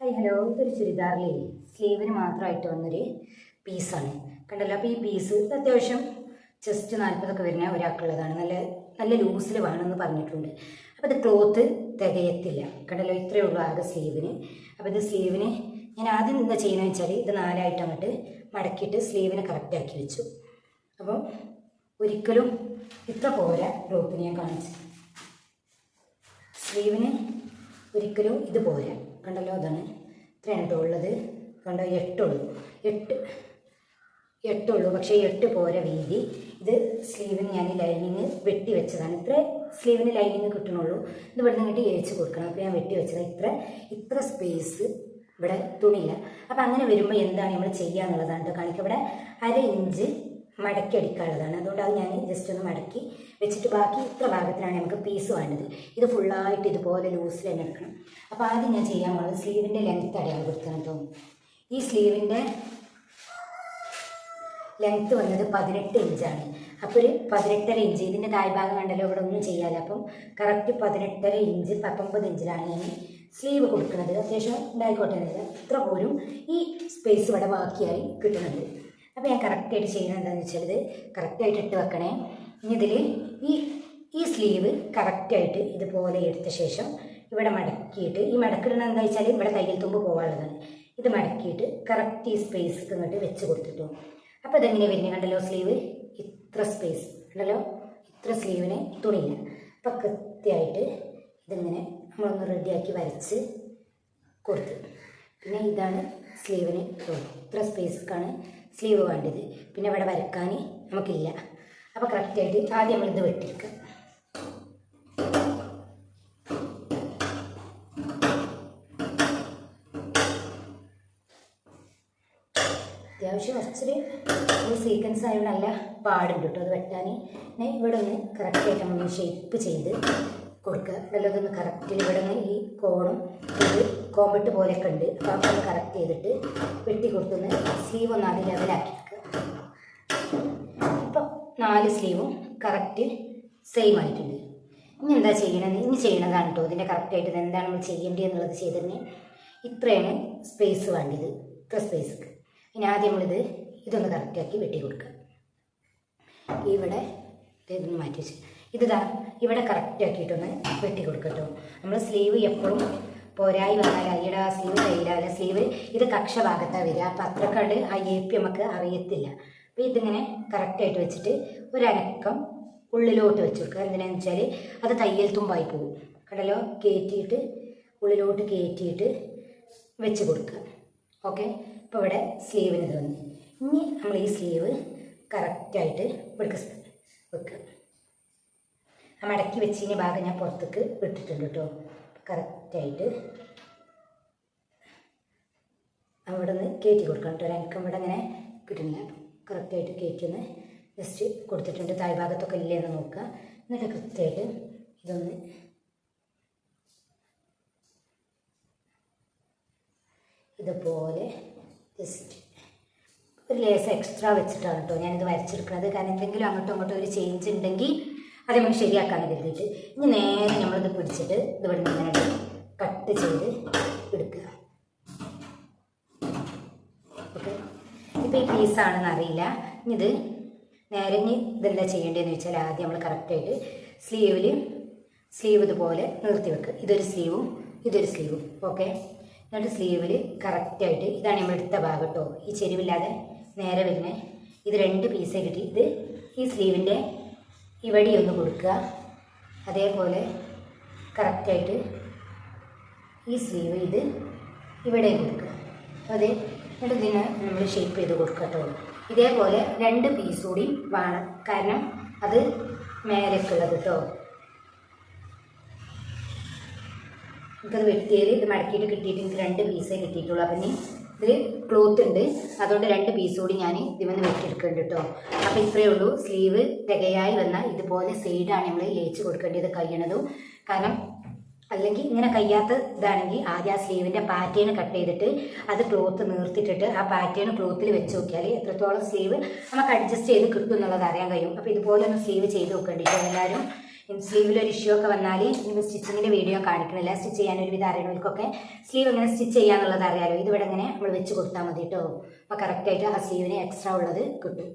Hi hello. ഇതൊരു ചുരിദാറിലേ സ്ലീവിന് മാത്രമായിട്ട് വന്നൊരു പീസാണ്. കണ്ടല്ലോ അപ്പോൾ ഈ പീസ് അത്യാവശ്യം ചെസ്റ്റ് നാൽപ്പതൊക്കെ വരുന്ന ഒരാൾക്കുള്ളതാണ്. നല്ല നല്ല ലൂസിൽ വേണമെന്ന് പറഞ്ഞിട്ടുണ്ട്. അപ്പോൾ ഇത് ക്ലോത്ത് തികയത്തില്ല. കണ്ടല്ലോ ഇത്രയേ ഉള്ളൂ ആകെ സ്ലീവിന്. അപ്പോൾ ഇത് സ്ലീവിന് ഞാൻ ആദ്യം എന്താ ചെയ്യുന്നത് വെച്ചാൽ ഇത് നാലായിട്ട് അങ്ങോട്ട് മടക്കിയിട്ട് സ്ലീവിനെ കറക്റ്റാക്കി വെച്ചു. അപ്പം ഒരിക്കലും ഇത്ര പോരാ ക്ലോത്തിന് ഞാൻ കാണിച്ചു സ്ലീവിന് ഒരിക്കലും ഇത് പോരാ. കണ്ടല്ലോ അതാണ്. ഇത്രയാണ് കേട്ടോ ഉള്ളത്. കണ്ടോ? എട്ടുള്ളൂ. എട്ട് എട്ടുള്ളൂ. പക്ഷേ എട്ട് പോര വീതി. ഇത് സ്ലീവിന് ഞാൻ ലൈനിങ് വെട്ടി വെച്ചതാണ്. ഇത്ര സ്ലീവിന് ലൈനിങ് കിട്ടണുള്ളൂ. ഇത് ഇവിടെ നിന്നിട്ട് ഏച്ച് കൊടുക്കണം. അപ്പോൾ ഞാൻ വെട്ടി വെച്ചത്. ഇത്ര ഇത്ര സ്പേസ് ഇവിടെ തുണിയില്ല. അപ്പം അങ്ങനെ വരുമ്പോൾ എന്താണ് നമ്മൾ ചെയ്യുക എന്നുള്ളതാണ് കേട്ടോ കാണിക്കുക. ഇവിടെ അര ഇഞ്ച് മടക്കി അടിക്കാനുള്ളതാണ് അതുകൊണ്ട് അത് ഞാൻ ജസ്റ്റ് ഒന്ന് മടക്കി വെച്ചിട്ട് ബാക്കി ഇത്ര ഭാഗത്തിനാണ് നമുക്ക് പീസ് വേണ്ടത്. ഇത് ഫുള്ളായിട്ട് ഇതുപോലെ ലൂസിൽ തന്നെ എടുക്കണം. അപ്പോൾ ആദ്യം ഞാൻ ചെയ്യാൻ പോകുന്നത് സ്ലീവിന്റെ ലെങ്ത്ത് അടയാളപ്പെടുത്തണം തോന്നുന്നു ഈ സ്ലീവിന്റെ ലെങ്ത്ത് വന്നത് പതിനെട്ട് ഇഞ്ചാണ് അപ്പോൾ ഒരു പതിനെട്ടര ഇഞ്ച് ഇതിന്റെ താഴ്ഭാഗം കണ്ടല്ലോ ഇവിടെ ഒന്നും ചെയ്യാല്ല. അപ്പം കറക്റ്റ് പതിനെട്ടര ഇഞ്ച് പത്തൊമ്പത് ഇഞ്ചിലാണ് ഞാൻ സ്ലീവ് കൊടുക്കുന്നത്. അത്യാവശ്യം ഉണ്ടായിക്കോട്ടെ. ഇത്ര പോലും ഈ സ്പേസ് ഇവിടെ ബാക്കിയായി കിട്ടുന്നുണ്ട്. അപ്പോൾ ഞാൻ കറക്റ്റായിട്ട് ചെയ്യുന്നത് എന്താണെന്ന് വെച്ചാൽ ഇത് കറക്റ്റായിട്ട് ഇട്ട് വെക്കണേ. ഇനി ഇതിൽ ഈ ഈ സ്ലീവ് കറക്റ്റായിട്ട് ഇതുപോലെ എടുത്ത ശേഷം ഇവിടെ മടക്കിയിട്ട് ഈ മടക്കിടുന്നത് എന്താ വെച്ചാൽ ഇവിടെ തയ്യൽ തുമ്പ് പോകാനുള്ളതാണ് ഇത് മടക്കിയിട്ട് കറക്റ്റ് ഈ സ്പേസ് ഇങ്ങോട്ട് വെച്ച് കൊടുത്തിട്ടു. അപ്പോൾ ഇതെങ്ങനെ വരുന്നത് കണ്ടല്ലോ സ്ലീവ് ഇത്ര സ്പേസ് കണ്ടല്ലോ? ഇത്ര സ്ലീവിനെ തുണിയില്ല അപ്പോൾ കൃത്യമായിട്ട് ഇതിങ്ങനെ നമ്മളൊന്ന് റെഡിയാക്കി വരച്ച് കൊടുത്തു. പിന്നെ ഇതാണ് സ്ലീവിന് തുണി ഇത്ര സ്പേസ്ക്കാണ് സ്ലീവ് വേണ്ടത്. പിന്നെ ഇവിടെ വരക്കാൻ നമുക്കില്ല. അപ്പോൾ കറക്റ്റായിട്ട് ആദ്യം നമ്മളിത് വെട്ടിയെടുക്കുക അത്യാവശ്യം കുറച്ചൊരു സീക്വൻസ് ആയതുകൊണ്ട് നല്ല പാടുണ്ട് കേട്ടോ അത് വെട്ടാൻ ഇവിടെ ഒന്ന് കറക്റ്റായിട്ട് നമ്മൾ ഷേപ്പ് ചെയ്ത് കൊടുക്കുക ഇതെല്ലാം ഇതൊന്ന് കറക്റ്റിൽ ഇവിടെ ഈ കോണും ഇത് കോമ്പിട്ട് പോലെയൊക്കെ ഉണ്ട്. അപ്പോൾ അപ്പം ഒന്ന് കറക്റ്റ് ചെയ്തിട്ട് വെട്ടി കൊടുത്തൊന്ന് സ്ലീവ് ഒന്ന് അത് ലെവലാക്കി എടുക്കുക ഇപ്പം നാല് സ്ലീവും കറക്റ്റ് സെയിം ആയിട്ടുണ്ട്. ഇനി എന്താ ചെയ്യണത്? ഇനി ചെയ്യണതാണ് കേട്ടോ ഇതിന്റെ കറക്റ്റായിട്ട് എന്താണ് നമ്മൾ ചെയ്യേണ്ടത് എന്നുള്ളത് ചെയ്തതിന് ഇത്രയാണ് സ്പേസ് വേണ്ടത്. ഇത്ര സ്പേസ് ഇനി ആദ്യം നമ്മളിത് ഇതൊന്ന് കറക്റ്റാക്കി വെട്ടി കൊടുക്കുക ഇവിടെ ഇതൊന്ന് മാറ്റി വെച്ച്. ഇതാ ഇവിടെ കറക്റ്റ് ആക്കിയിട്ടൊന്ന് വെട്ടി കൊടുക്കട്ടോ. നമ്മൾ സ്ലീവ് എപ്പോഴും പോരായി വന്നാൽ അയ്യടെ സ്ലീവ് കയ്യിലാവില്ല സ്ലീവ് ഇത് കക്ഷ ഭാഗത്താണ് വരിക. അപ്പം അത്രക്കാട് ആ എ പി നമുക്ക് അറിയത്തില്ല. അപ്പോൾ ഇതിങ്ങനെ കറക്റ്റായിട്ട് വെച്ചിട്ട് ഒരനക്കം ഉള്ളിലോട്ട് വെച്ച് കൊടുക്കുക. എന്തിനാന്ന് വെച്ചാൽ അത് തയ്യൽ തുമ്പായി പോകും. കടലോ കയറ്റിയിട്ട് ഉള്ളിലോട്ട് കയറ്റിയിട്ട് വെച്ച് കൊടുക്കുക. ഓക്കെ? ഇപ്പോൾ ഇവിടെ സ്ലീവിന് തോന്നി ഇനി നമ്മൾ ഈ സ്ലീവ് കറക്റ്റായിട്ട് വെക്കുക വെക്കുക. ആ മടക്കി വെച്ചതിന് ഭാഗം ഞാൻ പുറത്തേക്ക് വിട്ടിട്ടുണ്ട് കേട്ടോ. കറക്റ്റായിട്ട് അവിടെ നിന്ന് കയറ്റി കൊടുക്കണം കേട്ടോ. എനിക്ക് ഇവിടെ അങ്ങനെ കിട്ടുന്നില്ല. കറക്റ്റായിട്ട് കയറ്റി ഒന്ന് ജസ്റ്റ് കൊടുത്തിട്ടുണ്ട്. താഴ്ഭാഗത്തൊക്കെ ഇല്ലേ എന്ന് നോക്കുക. എന്നിട്ട് കൃത്യമായിട്ട് ഇതൊന്ന് ഇതുപോലെ ജസ്റ്റ് ഒരു ലേസ് എക്സ്ട്രാ വെച്ചിട്ടാണ് കേട്ടോ ഞാനിത് വരച്ചെടുക്കുന്നത്. കാരണം എന്തെങ്കിലും അങ്ങോട്ടും ഇങ്ങോട്ടും ഒരു ചേഞ്ച് ഉണ്ടെങ്കിൽ അത് നമുക്ക് ശരിയാക്കാൻ കരുതിയിട്ട് ഇനി നേരെ നമ്മളിത് പിടിച്ചിട്ട് ഇത് ഇവിടെ ഇങ്ങനെ കട്ട് ചെയ്ത് എടുക്കുക. ഓക്കെ. ഇപ്പോൾ ഈ പീസാണെന്ന് അറിയില്ല. ഇനി ഇത് നേരെ ഇനി ഇതെന്താ ചെയ്യേണ്ടതെന്ന് വെച്ചാൽ ആദ്യം നമ്മൾ കറക്റ്റായിട്ട് സ്ലീവിൽ സ്ലീവ് ഇതുപോലെ നിർത്തി വെക്കുക ഇതൊരു സ്ലീവും ഇതൊരു സ്ലീവും ഓക്കെ. എന്നിട്ട് സ്ലീവിൽ കറക്റ്റായിട്ട് ഇതാണ് നമ്മൾ എടുത്ത ഭാഗം കേട്ടോ ഈ ചെരുവില്ലാതെ നേരെ വരുന്നത് ഇത് രണ്ട് പീസേ കിട്ടി ഇത് ഈ സ്ലീവിന്റെ ഇവിടെ ഒന്ന് കൊടുക്കുക. അതേപോലെ കറക്റ്റായിട്ട് ഈ സ്ലീവ് ഇത് ഇവിടെ കൊടുക്കുക. അതെ എന്നിട്ട് ഇതിനെ നമ്മൾ ഷേപ്പ് ചെയ്ത് കൊടുക്കട്ടോ ഇതേപോലെ രണ്ട് പീസ് കൂടി വേണം. കാരണം അത് മേലേക്കുള്ളത് കേട്ടോ. എനിക്കത് വെട്ടിയതിൽ ഇത് മടക്കിയിട്ട് കിട്ടിയിട്ട് എനിക്ക് രണ്ട് പീസേ കിട്ടിയിട്ടുള്ളൂ. അപ്പം ഇനി ഇതിൽ ക്ലോത്ത് ഉണ്ട്. അതുകൊണ്ട് രണ്ട് പീസ് കൂടി ഞാൻ ഇതിമെന്ന് വെട്ടിയെടുക്കുന്നുണ്ട് കേട്ടോ അപ്പോൾ ഇത്രയേ ഉള്ളൂ. സ്ലീവ് തികയായി വന്നാൽ ഇതുപോലെ സൈഡാണ് നമ്മൾ ഏച്ച് കൊടുക്കേണ്ടത് കഴിയണതും കാരണം അല്ലെങ്കിൽ ഇങ്ങനെ കഴിയാത്ത ഇതാണെങ്കിൽ ആദ്യം ആ സ്ലീവിന്റെ പാറ്റേൺ കട്ട് ചെയ്തിട്ട് അത് ക്ലോത്ത് നിർത്തിയിട്ടിട്ട് ആ പാറ്റേൺ ക്ലോത്തിൽ വെച്ച് നോക്കിയാൽ എത്രത്തോളം സ്ലീവ് നമുക്ക് അഡ്ജസ്റ്റ് ചെയ്ത് കിട്ടും എന്നുള്ളത് അറിയാൻ കഴിയും. അപ്പോൾ ഇതുപോലെ ഒന്ന് സ്ലീവ് ചെയ്ത് നോക്കേണ്ടിട്ടോ എല്ലാവരും സ്ലീവിൽ ഒരു ഇഷ്യൂ ഒക്കെ വന്നാൽ ഇനി സ്റ്റിച്ചിങ്ങിന്റെ വീഡിയോ കാണിക്കണില്ല? സ്റ്റിച്ച് ചെയ്യാൻ ഒരുവിധം അറിയണവർക്കൊക്കെ സ്ലീവ് എങ്ങനെ സ്റ്റിച്ച് ചെയ്യാന്നുള്ളത് അറിയാലോ. ഇതിവിടെ ഇങ്ങനെ നമ്മൾ വെച്ച് കൊടുത്താൽ മതി കേട്ടോ അപ്പോൾ കറക്റ്റായിട്ട് ആ സ്ലീവിന് എക്സ്ട്രാ ഉള്ളത് കിട്ടും.